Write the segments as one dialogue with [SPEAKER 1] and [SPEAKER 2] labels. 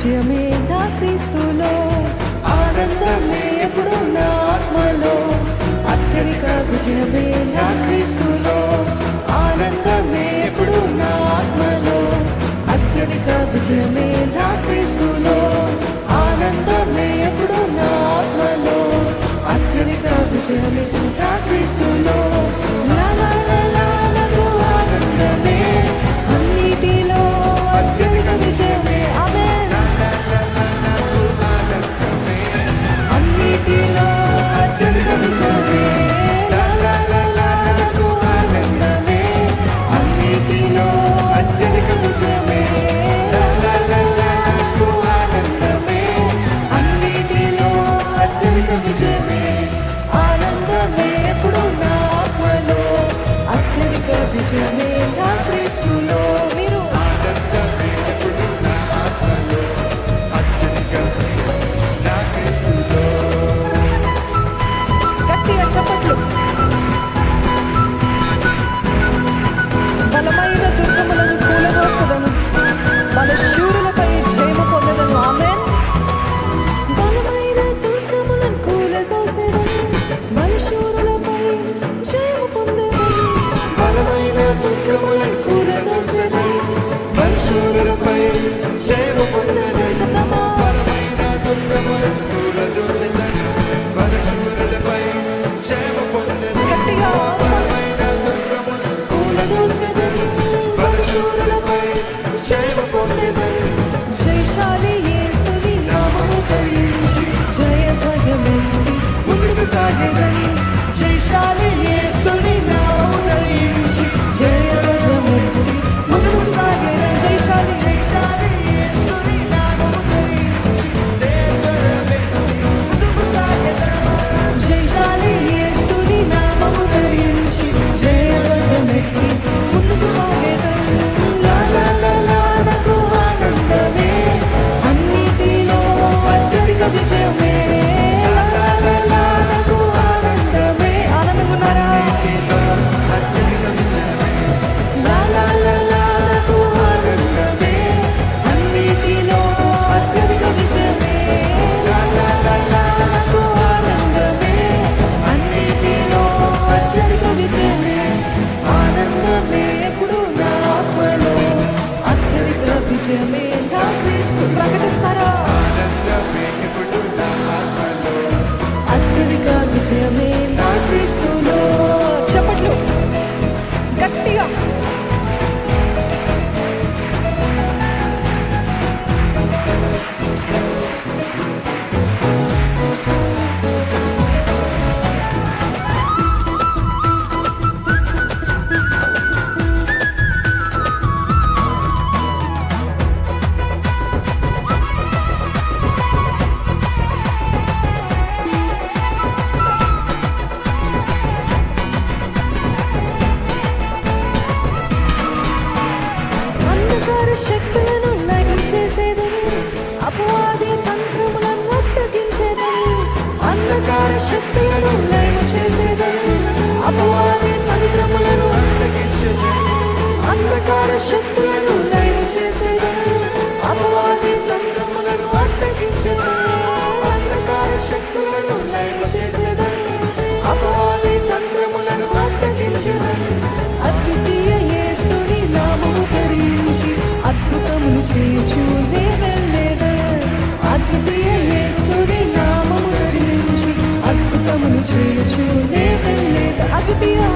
[SPEAKER 1] నిత్యమే నా క్రీస్తులో ఆనందమే ఎప్పుడు నా ఆత్మలో. అత్యధిక విజయమే నా క్రీస్తులో. bem, cheiro bem. శక్తులను లేని చేసేదను అపవాది తంత్రములను అంతకించదు. అంధకార శక్తులను కమలు చేయచు లేదని లేదు అగతియా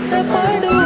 [SPEAKER 1] வருத்தப்படும்